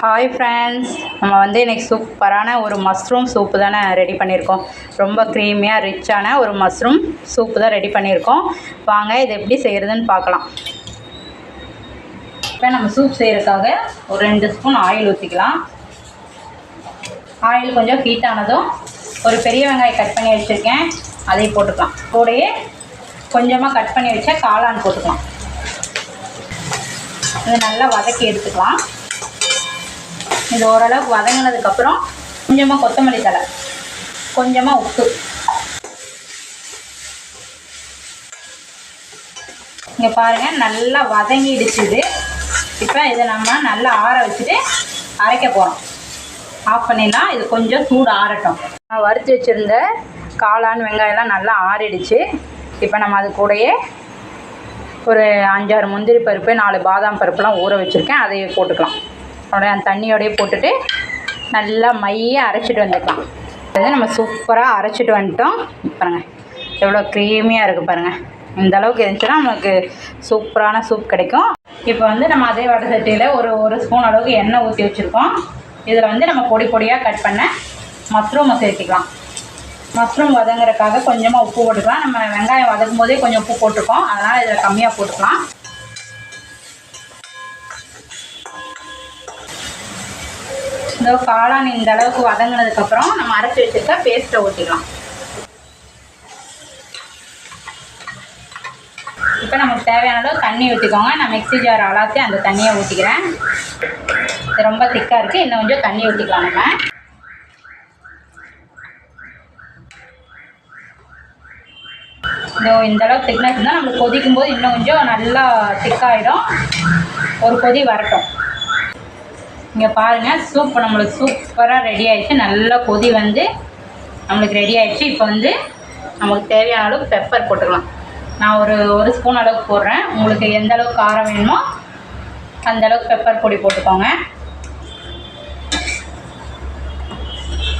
Hi friends நம்ம வந்து இன்றைக்கி சூப்பரான ஒரு மஷ்ரூம் சூப்பு தானே ரெடி பண்ணியிருக்கோம். ரொம்ப க்ரீமியாக ரிச்சான ஒரு மஷ்ரூம் சூப்பு தான் ரெடி பண்ணியிருக்கோம். வாங்க இது எப்படி செய்கிறதுன்னு பார்க்கலாம். இப்போ நம்ம சூப் செய்கிறதுக்காக ஒரு ரெண்டு ஸ்பூன் ஆயில் ஊற்றிக்கலாம் ஆயில் கொஞ்சம் ஹீட் ஆனதும் ஒரு பெரிய வெங்காயம் கட் பண்ணி வச்சுருக்கேன். அதையும் போட்டுக்கலாம். கூடையே கொஞ்சமாக கட் பண்ணி வச்சா காளான் போட்டுக்கலாம். இது நல்லா வதக்கி எடுத்துக்கலாம். இது ஓரளவுக்கு வதங்கினதுக்கப்புறம் கொஞ்சமாக கொத்தமல்லி தழை. கொஞ்சமாக உப்பு. இங்கே பாருங்கள் நல்லா வதங்கிடுச்சுது இப்போ இதை நம்ம நல்லா ஆற வச்சுட்டு அரைக்க போகிறோம் ஆஃப் பண்ணிடலாம் இது கொஞ்சம் சூடு ஆறட்டும். நான் வறுத்து வச்சுருந்த காளான் வெங்காயம்லாம் நல்லா ஆறிடுச்சு. இப்போ நம்ம அது கூடயே ஒரு அஞ்சாறு முந்திரி பருப்பு நாலு பாதாம் பருப்புலாம் ஊற வச்சுருக்கேன். அதையே போட்டுக்கலாம். உடனே அந்த தண்ணியோடய போட்டுட்டு நல்லா மைய அரைச்சிட்டு வந்துக்கலாம். வந்து நம்ம சூப்பராக அரைச்சிட்டு வந்துட்டோம். பாருங்கள் எவ்வளோ க்ரீமியாக இருக்குது பாருங்கள் இந்த அளவுக்கு இருந்துச்சுன்னா நமக்கு சூப்பரான சூப் கிடைக்கும். இப்போ வந்து நம்ம அதே வடை சட்டியில் ஒரு ஒரு ஸ்பூன் அளவுக்கு எண்ணெய் ஊற்றி வச்சுருக்கோம். இதில் வந்து நம்ம பொடி பொடியாக கட் பண்ண மஷ்ரூமை சேர்த்துக்கலாம். மஷ்ரூம் வதங்குறதுக்காக கொஞ்சமாக உப்பு போட்டுக்கலாம். நம்ம வெங்காயம் வதக்கும் போதே கொஞ்சம் உப்பு போட்டிருக்கோம். அதனால் இதில் கம்மியாக போட்டுக்கலாம். இந்த காளான் இந்த அளவுக்கு வதங்கினதுக்கப்புறம் நம்ம அரைச்சி வச்சுருக்க பேஸ்ட்டை ஊற்றிக்கலாம் இப்போ நமக்கு தேவையான அளவு தண்ணி ஊற்றிக்கோங்க நான் மிக்ஸி ஜார் அலாத்தி அந்த தண்ணியை ஊற்றிக்கிறேன் இது ரொம்ப திக்காக இருக்குது இன்னும் கொஞ்சம் தண்ணி ஊற்றிக்கலாம் நம்ம. இந்த இந்த அளவுக்கு திக்னஸ் இருந்தால் நம்மளுக்கு கொதிக்கும் போது இன்னும் கொஞ்சம் நல்லா திக்காகிடும் ஒரு கொதி வரட்டும். இங்கே பாருங்கள் சூப் நம்மளுக்கு சூப்பராக ரெடி ஆகிடுச்சு நல்லா கொதி வந்து நம்மளுக்கு ரெடி ஆகிடுச்சு இப்போ வந்து நமக்கு தேவையான அளவுக்கு பெப்பர் போட்டுக்கலாம். நான் ஒரு ஒரு ஸ்பூன் அளவுக்கு போடுறேன். உங்களுக்கு எந்த அளவுக்கு காரம் வேணுமோ அந்த அளவுக்கு பெப்பர் பொடி போட்டுக்கோங்க.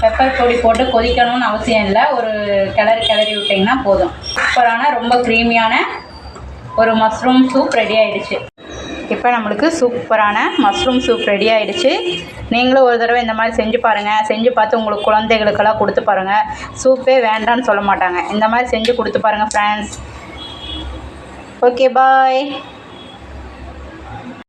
பெப்பர் பொடி போட்டு கொதிக்கணும்னு அவசியம் இல்லை. ஒரு கிளறி கிளறி விட்டிங்கன்னா போதும். சூப்பரான ரொம்ப க்ரீமியான ஒரு மஷ்ரூம் சூப் ரெடி ஆகிடுச்சு இப்போ நம்மளுக்கு சூப்பரான மஷ்ரூம் சூப் ரெடி ஆகிடுச்சு நீங்களும் ஒரு தடவை இந்த மாதிரி செஞ்சு பாருங்கள் செஞ்சு பார்த்து உங்களுக்கு குழந்தைகளுக்கெல்லாம் கொடுத்து பாருங்கள் சூப்பே வேண்டான்னு சொல்ல மாட்டாங்க. இந்த மாதிரி செஞ்சு கொடுத்து பாருங்கள் ஃப்ரெண்ட்ஸ் ஓகே பாய்